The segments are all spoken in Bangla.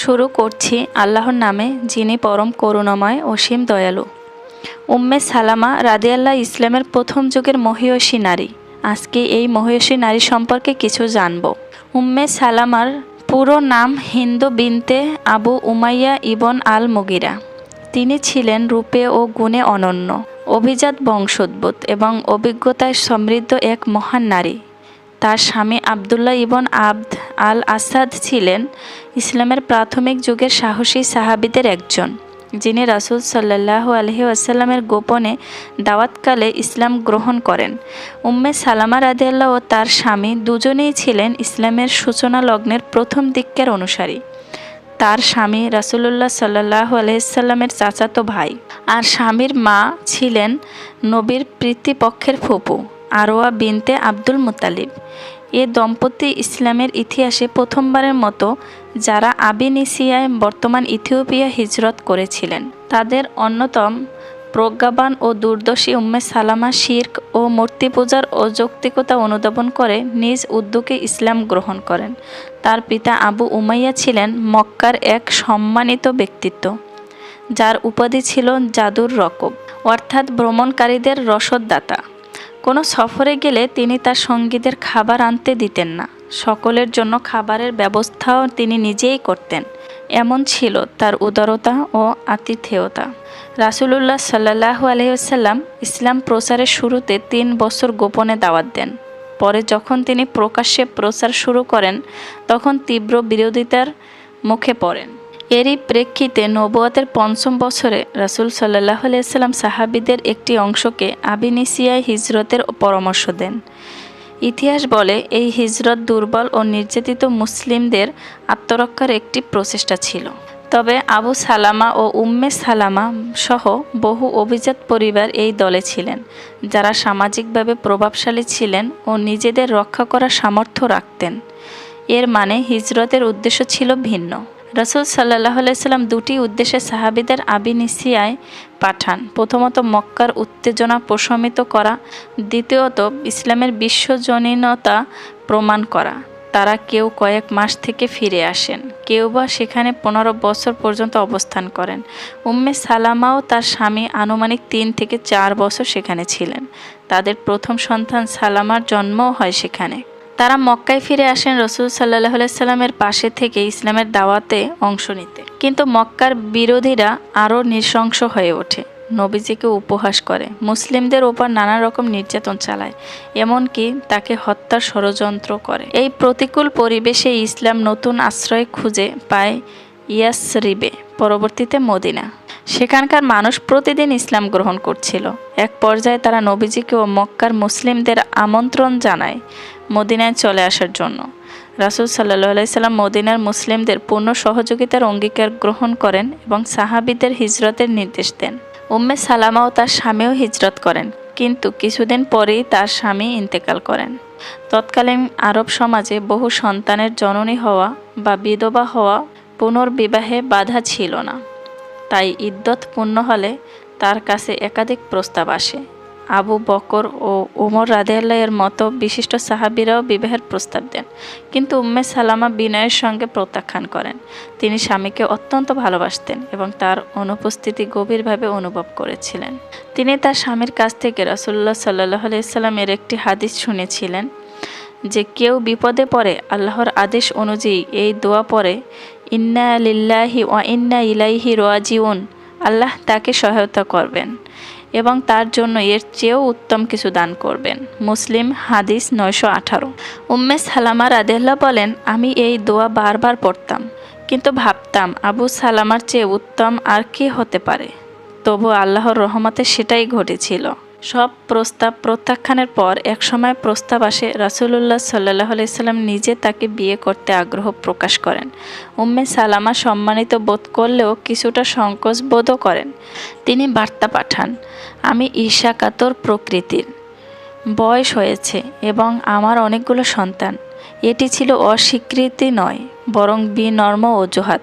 শুরু করছি আল্লাহর নামে, যিনি পরম করুণাময় অসীম দয়ালু। উম্মে সালামা রাদিয়াল্লাহ ইসলামের প্রথম যুগের মহিয়সী নারী। আজকে এই মহিয়সী নারী সম্পর্কে কিছু জানব। উম্মে সালামার পুরো নাম Hind bint Abu Umayya ibn al Mughira তিনি ছিলেন রূপে ও গুণে অনন্য, অভিজাত বংশোদ্ভূত এবং অভিজ্ঞতায় সমৃদ্ধ এক মহান নারী। তার স্বামী আবদুল্লাহ ইবন আবদ আল আসাদ ছিলেন ইসলামের প্রাথমিক যুগের সাহসী সাহাবিদের একজন, যিনি রাসুল সাল্লাহ আলহি আসাল্লামের গোপনে দাওয়াতকালে ইসলাম গ্রহণ করেন। উম্মে সালামা রাদিয়াল্লাহ ও তার স্বামী দুজনেই ছিলেন ইসলামের সূচনা লগ্নের প্রথম দিকের অনুসারী। তার স্বামী রাসুলুল্লাহ সাল্লাহ আলহিসাল্লামের চাচাতো ভাই। আর স্বামীর মা ছিলেন নবীর প্রীতিপক্ষের ফুপু। আরোয়া বিনতে আব্দুল মুতালিব। এ দম্পতি ইসলামের ইতিহাসে প্রথমবারের মতো যারা আবিনিসিয়ায় বর্তমান ইথিওপিয়া হিজরত করেছিলেন। তাদের অন্যতম প্রজ্ঞাবান ও দূরদর্শী উম্মে সালামা শির্ক ও মূর্তি পূজার অযৌক্তিকতা অনুধাবন করে নিজ উদ্যোগে ইসলাম গ্রহণ করেন। তার পিতা আবু উমাইয়া ছিলেন মক্কার এক সম্মানিত ব্যক্তিত্ব, যার উপাধি ছিল জাদুর রকব অর্থাৎ ভ্রমণকারীদের রসদদাতা। কোনো সফরে গেলে তিনি তার সঙ্গীদের খাবার আনতে দিতেন না। সকলের জন্য খাবারের ব্যবস্থাও তিনি নিজেই করতেন। এমন ছিল তার উদারতা ও আতিথেয়তা। রাসুলুল্লাহ সাল্লাহ আলহিসাল্লাম ইসলাম প্রচারের শুরুতে তিন বছর গোপনে দাওয়াত দেন। পরে যখন তিনি প্রকাশ্যে প্রচার শুরু করেন, তখন তীব্র বিরোধিতার মুখে পড়েন। এরই প্রেক্ষিতে নবুয়াতের পঞ্চম বছরে রাসুল সাল্লাহ আলাইসাল্লাম সাহাবিদের একটি অংশকে আবিনিসিয়ায় হিজরতের পরামর্শ দেন। ইতিহাস বলে, এই হিজরত দুর্বল ও নির্যাতিত মুসলিমদের আত্মরক্ষার একটি প্রচেষ্টা ছিল। তবে আবু সালামা ও উম্মে সালামা সহ বহু অভিজাত পরিবার এই দলে ছিলেন, যারা সামাজিকভাবে প্রভাবশালী ছিলেন ও নিজেদের রক্ষা করার সামর্থ্য রাখতেন। এর মানে হিজরতের উদ্দেশ্য ছিল ভিন্ন। রসুল সাল্লাহ আলাইসাল্লাম দুটি উদ্দেশ্যে সাহাবিদের আবিনিসিয়ায় পাঠান। প্রথমত মক্কার উত্তেজনা প্রশমিত করা, দ্বিতীয়ত ইসলামের বিশ্বজনীনতা প্রমাণ করা। তারা কেউ কয়েক মাস থেকে ফিরে আসেন, কেউ বা সেখানে পনেরো বছর পর্যন্ত অবস্থান করেন। উম্মে সালামাও তার স্বামী আনুমানিক তিন থেকে চার বছর সেখানে ছিলেন। তাদের প্রথম সন্তান সালামার জন্মও হয় সেখানে। তারা মক্কায় ফিরে আসেন রসুল সাল্লাহ সাল্লামের পাশে থেকে ইসলামের দাওয়াতে অংশ নিতে। কিন্তু মক্কার বিরোধীরা আরও নৃশংস হয়ে ওঠে। নবীজিকে উপহাস করে। মুসলিমদের ওপর নানা রকম নির্যাতন চালায়, এমনকি তাকে হত্যার ষড়যন্ত্র করে। এই প্রতিকূল পরিবেশে ইসলাম নতুন আশ্রয় খুঁজে পায় ইয়াসরিবে, পরবর্তীতে মদিনা। সেখানকার মানুষ প্রতিদিন ইসলাম গ্রহণ করছিল। এক পর্যায়ে তারা নবীজিকে ও মক্কার মুসলিমদের আমন্ত্রণ জানায় মদিনায় চলে আসার জন্য। রাসুল সাল্লাহ আলাইসাল্লাম মদিনার মুসলিমদের পূর্ণ সহযোগিতার অঙ্গীকার গ্রহণ করেন এবং সাহাবিদের হিজরতের নির্দেশ দেন। উম্মে সালামা ও তার স্বামীও হিজরত করেন, কিন্তু কিছুদিন পরেই তার স্বামী ইন্তেকাল করেন। তৎকালীন আরব সমাজে বহু সন্তানের জননী হওয়া বা বিধবা হওয়া পুনর্বিবাহে বাধা ছিল না। তাই ইদ্যত পূর্ণ হলে তার কাছে একাধিক প্রস্তাব আসে। আবু বকর ও উমর রাদেল্লাহের মতো বিশিষ্ট সাহাবিরাও বিবাহের প্রস্তাব দেন। কিন্তু উম্মে সালামা বিনয়ের সঙ্গে প্রত্যাখ্যান করেন। তিনি স্বামীকে অত্যন্ত ভালোবাসতেন এবং তার অনুপস্থিতি গভীরভাবে অনুভব করেছিলেন। তিনি তার স্বামীর কাছ থেকে রাসুল্লাহ সাল্লাহ আলাইসাল্লামের একটি হাদিস শুনেছিলেন যে কেউ বিপদে পড়ে আল্লাহর আদেশ অনুযায়ী এই দোয়া পড়ে ইন্না লিল্লাহি ওয়া ইন্না ইলাইহি রাজিউন আল্লাহ তাকে সহায়তা করবেন এবং তার জন্য এর চেয়েও উত্তম কিছু দান করবেন। মুসলিম হাদিস নয়শো আঠারো। উম্মে সালামা রাদেল্লা বলেন, আমি এই দোয়া বারবার পড়তাম, কিন্তু ভাবতাম আবু সালামার চেয়ে উত্তম আর কি হতে পারে। তবু আল্লাহর রহমতে সেটাই ঘটেছিল। সব প্রস্তাব প্রত্যাখ্যানের পর একসময় প্রস্তাব আসে রাসুলুল্লাহ সাল্লাহ আলাইসাল্লাম নিজে তাকে বিয়ে করতে আগ্রহ প্রকাশ করেন। উম্মে সালামা সম্মানিত বোধ করলেও কিছুটা সংকোচ বোধও করেন। তিনি বার্তা পাঠান, আমি ঈশা কাতর প্রকৃতির। বয়স হয়েছে এবং আমার অনেকগুলো সন্তান। এটি ছিল অস্বীকৃতি নয়, বরং বিনর্ম অজুহাত।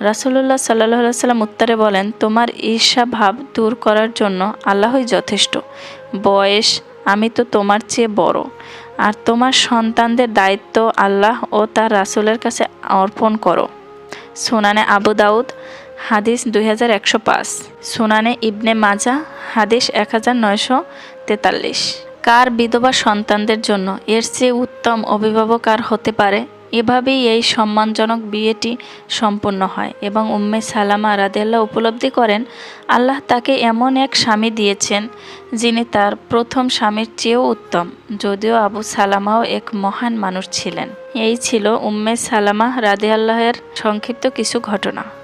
রাসুলুল্লাহ সাল্লাহ সাল্লাম উত্তরে বলেন, তোমার ঈর্ষা ভাব দূর করার জন্য আল্লাহই যথেষ্ট। বয়স, আমি তো তোমার চেয়ে বড়। আর তোমার সন্তানদের দায়িত্ব আল্লাহ ও তার রাসুলের কাছে অর্পণ করো। সুনানে আবু দাউদ, হাদিস দুই হাজার একশো পাঁচ। সুনানে ইবনে মাজা, হাদিস এক হাজার নয়শো তেতাল্লিশ। কার বিধবা সন্তানদের জন্য এর চেয়ে উত্তম অভিভাবক আর হতে পারে এভাবেই এই সম্মানজনক বিয়েটি সম্পন্ন হয় এবং উম্মে সালামা রাদেল্লা উপলব্ধি করেন, আল্লাহ তাকে এমন এক স্বামী দিয়েছেন যিনি তার প্রথম স্বামীর চেয়েও উত্তম, যদিও আবু সালামাও এক মহান মানুষ ছিলেন। এই ছিল উম্মে সালামা রাদে আল্লাহের সংক্ষিপ্ত কিছু ঘটনা।